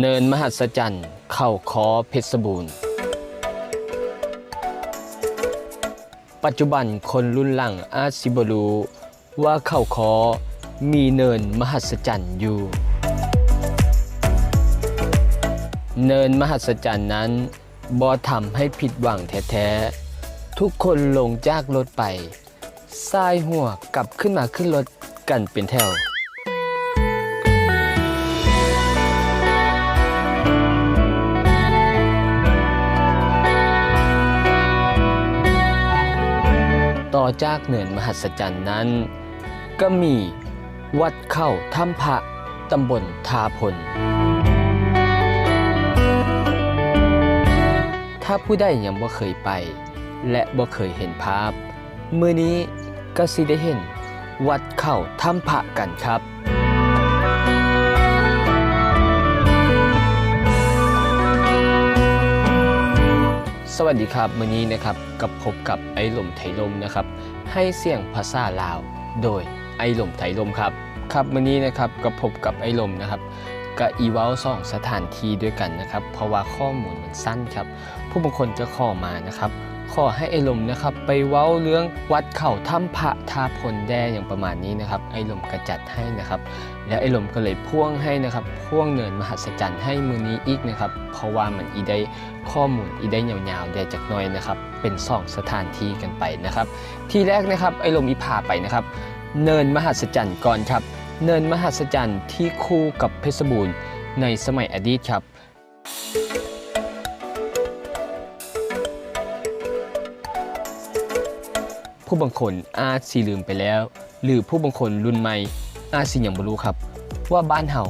เนินมหัศจรรย์ เข้าคอเพชรบูรณ์ ปัจจุบันคนรุ่นหลังอาจสิบรู้ ว่าเข้าคอมีเนินมหัศจรรย์อยู่ เนินมหัศจรรย์นั้นบ่ทำให้ผิดหวังแท้ๆ ทุกคนลงจากรถไปสายหัวกลับขึ้นมาขึ้นรถกันเป็นแถว จากเนินมหัศจรรย์นั้น ก็มีวัดเข้าถ้ำพระตำบลทาพล ถ้าผู้ใดยังบ่เคยไป และบ่เคยเห็นภาพ มื้อนี้ก็สิได้เห็นวัดเข้าถ้ำพระกันครับ วัสดีครับมื้อนี้นะครับกับพบกับไอ้ลมไถลมนะครับ ให้เสียงภาษาลาว โดยไอ้ลมไถลมครับ ครับมื้อนี้นะครับกับพบกับไอ้ลมนะครับกับอีเว้าสองสถานที่ด้วยกันนะครับ เพราะว่าข้อมูลมันสั้นครับ ผู้บางคนจะขอมานะครับ ขอให้ไอ้ลมนะครับไปเว้าเรื่องวัดเข่าถ้ำพระทาพลแดอย่างประมาณนี้นะครับไอ้ลมกระจัดให้นะครับ แล้วไอ้ลมก็เลยพ่วงให้นะครับพ่วงเนินมหัศจรรย์ให้มือนี้อีกนะครับเพราะว่ามันอีได้ข้อมูลอีได้ยาวๆได้จากน้อยนะครับเป็นสองสถานที่กันไปนะครับ ที่แรกนะครับไอ้ลมอีพาไปนะครับ เนินมหัศจรรย์ก่อนครับ เนินมหัศจรรย์ที่คู่กับเพชรบูรณ์ในสมัยอดีตครับ ผู้บางคนอาจสิลืมไปแล้ว หรือผู้บางคนรุ่นใหม่อาจสิยังบ่รู้ครับ ว่าบ้านเฮา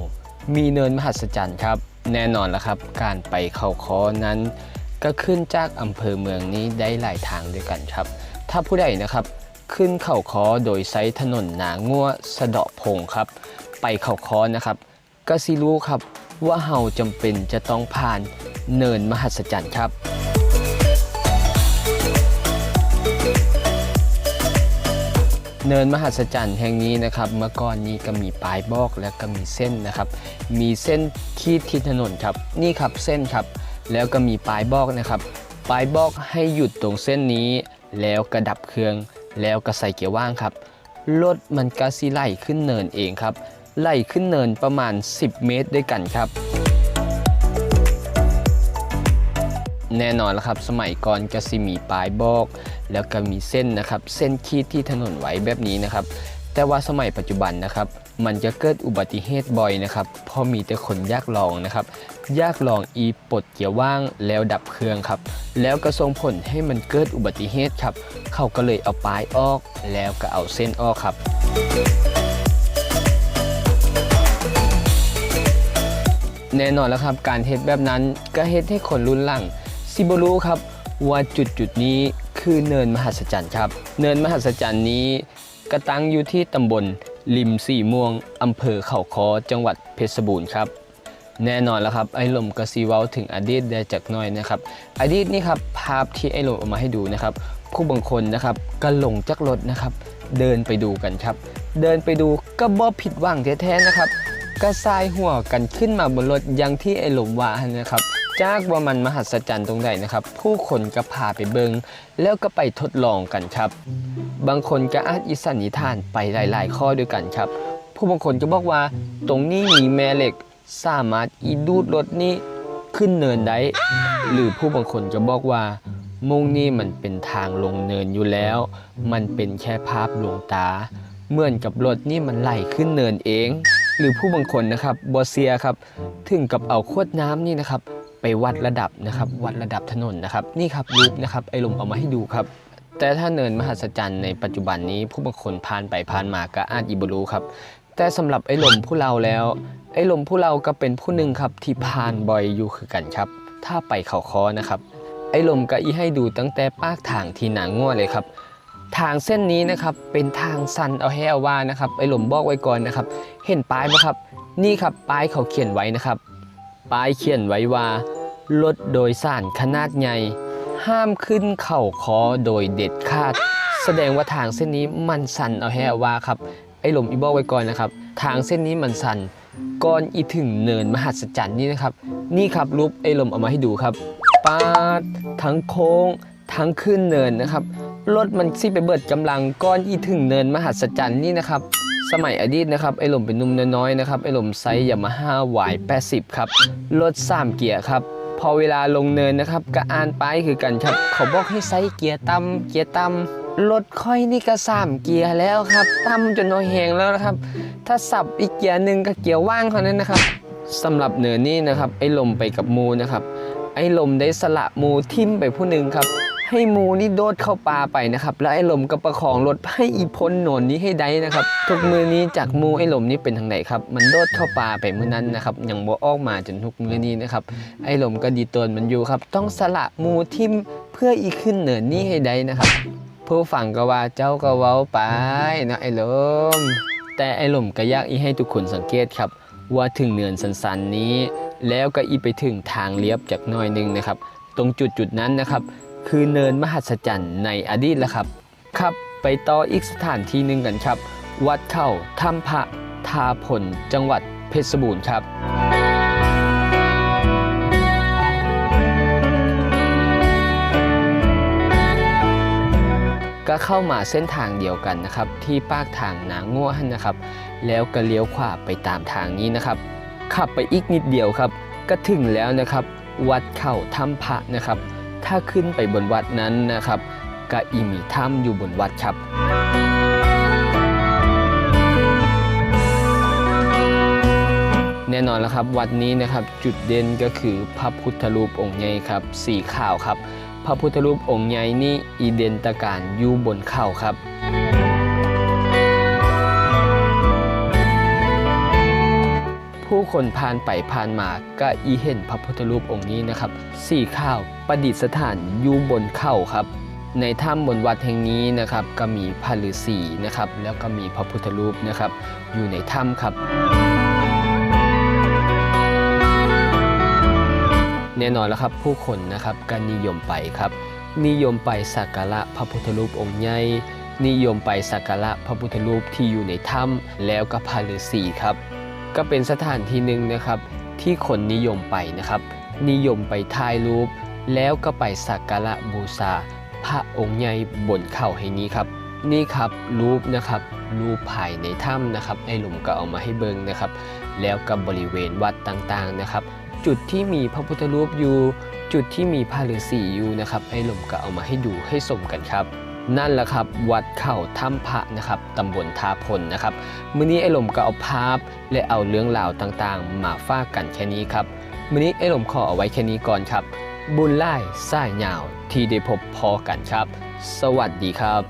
มีเนินมหัศจรรย์ครับ แน่นอนแล้วครับ การไปเขาคอนั้น ก็ขึ้นจากอำเภอเมืองนี้ได้หลายทางด้วยกันครับ ถ้าผู้ใดนะครับขึ้นเข่าคอโดยไซถนนหนางัวสะเดาะพงครับ ไปเข่าคอนะครับ ก็สิรู้ครับว่าเฮาจำเป็นจะต้องผ่านเนินมหัศจรรย์ครับ เนินมหัศจรรย์แห่งนี้นะครับ เมื่อก่อนนี้ก็มีปลายบอกและก็มีเส้นนะครับ มีเส้นขีดที่ถนนครับ นี่ครับเส้นครับ แล้วก็มีปลายบอกนะครับ ปลายบอกให้หยุดตรงเส้นนี้ แล้วกระดับเครื่อง แล้วก็ใส่เกียร์ว่างครับ รถมันก็สิไล่ขึ้นเนินเองครับ ไล่ขึ้นเนินประมาณ 10 เมตรด้วยกันครับ แน่นอนแล้วครับ สมัยก่อนก็สิมีปลายบอก แล้วก็มีเส้นนะครับ เส้นขีดที่ถนนไว้แบบนี้นะครับ แต่ว่าสมัยปัจจุบันนะครับ มันจะเกิดอุบัติเหตุบ่อยนะครับเพราะมีแต่คนยากลองนะครับ ยากลองอีปลดเกียร์ว่างแล้วดับเครื่องครับ แล้วก็ส่งผลให้มันเกิดอุบัติเหตุครับ เขาก็เลยเอาปลายออก แล้วก็เอาเส้นออกครับแน่นอนแล้วครับการเฮ็ดแบบนั้นก็เฮ็ดให้คนรุ่นหลัง ซิบรู้ครับว่าจุดจุดนี้คือเนินมหัศจรรย์ครับ เนินมหัศจรรย์นี้กระตั้งอยู่ที่ตำบลริมสี่ม่วงอำเภอเขาคอจังหวัดเพชรบูรณ์ครับ แน่นอนแล้วครับไอ้ลมกระซีเว้าถึงอดีตได้จากน้อยนะครับ อดีตนี่ครับภาพที่ไอ้ลมเอามาให้ดูนะครับผู้บางคนนะครับก็ลงจากรถนะครับ เดินไปดูกันครับ เดินไปดูก็บ่ผิดหวังแท้ๆนะครับ ก็ทรายหัวกันขึ้นมาบนรถอยังที่ไอ้หลมว่านะครับ จากว่ามันมหัศจรรย์ตรงไหนนะครับ ผู้คนก็พาไปเบิงแล้วก็ไปทดลองกันครับ บางคนก็อาจอิสันนิทานไปหลาย ๆ ข้อด้วยกันครับ ผู้บางคนก็บอกว่า ตรงนี้มีแม่เหล็ก สามารถอีดูดรถนี้ขึ้นเนินได้ หรือผู้บางคนจะบอกว่ามุ่งนี่มันเป็นทางลงเนินอยู่แล้ว มันเป็นแค่ภาพลวงตา เหมือนกับรถนี่มันไหลขึ้นเนินเอง หรือผู้บางคนนะครับบอเซียครับ ถึงกับเอาขวดน้ำนี่นะครับ ไปวัดระดับนะครับ วัดระดับถนนนะครับ นี่ครับรูปนะครับไอ้ลมเอามาให้ดูครับ แต่ถ้าเนินมหัศจรรย์ในปัจจุบันนี้ผู้บางคนผ่านไปผ่านมาก็อาจอิบรู้ครับ แต่สำหรับไอ้ลมผู้เราแล้ว ไอ้ลมผู้เราก็เป็นผู้หนึ่งครับที่ผ่านบ่อยอยู่คือกันครับ ถ้าไปเขาคอนะครับ ไอ้ลมก็อีให้ดูตั้งแต่ปากทางที่หนางง่วเลยครับทางเส้นนี้นะครับเป็นทางสันเอาให้เอาว่านะครับไอ้หลมบอกไว้ก่อนนะครับ เห็นป้ายไหมครับ นี่ครับป้ายเขาเขียนไว้นะครับ ป้ายเขียนไว้ว่า รถโดยสารขนาดใหญ่ ห้ามขึ้นเข่าคอโดยเด็ดขาด แสดงว่าทางเส้นนี้มันสั่นเอาให้อาว่าครับ ไอ้หลมอีบอกไว้ก่อนนะครับ ทางเส้นนี้มันสั่นก่อนอีถึงเนินมหัศจรรย์นี่นะครับ นี่ครับรูปไอ้ลมเอามาให้ดูครับปาดทั้งโค้ง ทั้งขึ้นเนินนะครับ รถมันสิไปเบิดกำลังก่อนอีถึงเนินมหัศจรรย์นี่นะครับ สมัยอดีตนะครับ ไอ้ลมเป็นนุ่มน้อยๆนะครับ ไอ้ลมไซส์ยามาฮ่าวาย80 ครับ รถ3เกียร์ครับพอเวลาลงเนินนะครับก็อ่านไปคือกันครับ เขาบอกให้ไซส์เกียร์ต่ำเกียร์ต่ำรถค่อยนี่ก็สามเกียร์แล้วครับต่ำจนน้อยแหงแล้วนะครับ ถ้าสับอีกเกียร์หนึ่งก็เกียร์ว่างเท่านั้นนะครับสำหรับเนินนี่นะครับ ไอ้ลมไปกับมูนะครับ ไอ้ลมได้สละมูทิ่มไปผู้หนึ่งครับ ให้มูนี่โดดเข้าป่าไปนะครับ แล้วไอ้ลมก็ประคองรถให้อีพ้นโหนนนี้ให้ได้นะครับ ทุกมือนี้จากมูไอ้ลมนี่เป็นทางไหนครับ มันโดดเข้าป่าไปเมื่อนั้นนะครับยังบ่ออกมาจนทุกมือนี้นะครับ ไอ้ลมก็ดีตนมันอยู่ครับ ต้องสละมูทิมเพื่ออีขึ้นเหนินนี้ให้ได้นะครับผู้ฟังก็ว่าเจ้าก็เว้าไปนะไอ้ลม แต่ไอ้ลมก็ยากอีให้ทุกคนสังเกตครับ ว่าถึงเนินสันๆนี้ แล้วก็อีไปถึงทางเลียบจากน้อยนึงนะครับ ตรงจุดจุดนั้นนะครับ คือเนินมหัศจรรย์ในอดีตแล้วครับ ครับไปต่ออีกสถานที่หนึ่งกันครับ วัดเข้าถ้ำพระทาผลจังหวัดเพชรบูรณ์ครับก็เข้ามาเส้นทางเดียวกันนะครับ ที่ปากทางนางง่วหันนะครับ แล้วก็เลี้ยวขวาไปตามทางนี้นะครับ ขับไปอีกนิดเดียวครับ ก็ถึงแล้วนะครับ วัดเข่าถ้ำพระนะครับ ถ้าขึ้นไปบนวัดนั้นนะครับก็อีมีถ้ำอยู่บนวัดครับ แน่นอนแล้วครับวัดนี้นะครับจุดเด่นก็คือพระพุทธรูปองค์ใหญ่ครับสีขาวครับ พระพุทธรูปองค์ใหญ่นี่อีเดนตะการอยู่บนเข่าครับ ผู้คนผ่านไปผ่านมาก็อีเห็นพระพุทธรูปองค์นี้นะครับสี่ข้าวประดิษฐานอยู่บนเข่าครับ ในถ้ำบนวัดแห่งนี้นะครับก็มีพระฤาษีนะครับแล้วก็มีพระพุทธรูปนะครับอยู่ในถ้ำครับแน่นอนแล้วครับผู้คนนะครับก็นิยมไปครับ นิยมไปสักการะพระพุทธรูปองค์ใหญ่นิยมไปสักการะพระพุทธรูปที่อยู่ในถ้ำแล้วก็พระฤาษีครับ ก็เป็นสถานที่หนึ่งนะครับ ที่คนนิยมไปนะครับ นิยมไปถ่ายรูป แล้วก็ไปสักการะบูชาพระองค์ใหญ่บนเขาแห่งนี้ครับ นี่ครับรูปนะครับรูปภายในถ้ำนะครับไอ้หลุมก็เอามาให้เบิงนะครับ แล้วกับบริเวณวัดต่างๆนะครับ จุดที่มีพระพุทธรูปอยู่ จุดที่มีพระฤาษีอยู่นะครับไอ้หลุมก็เอามาให้ดูให้สมกันครับ นั่นแหละครับวัดเข่าถ้ำพระนะครับตำบลทาพลนะครับมื้อนี้ไอ้หลมก็เอาภาพและเอาเรื่องราวต่างๆ มาฝากกันแค่นี้ครับมื้อนี้ไอ้หลมขอเอาไว้แค่นี้ก่อนครับ บุญไล่สายยาวที่ได้พบพอกันครับ สวัสดีครับ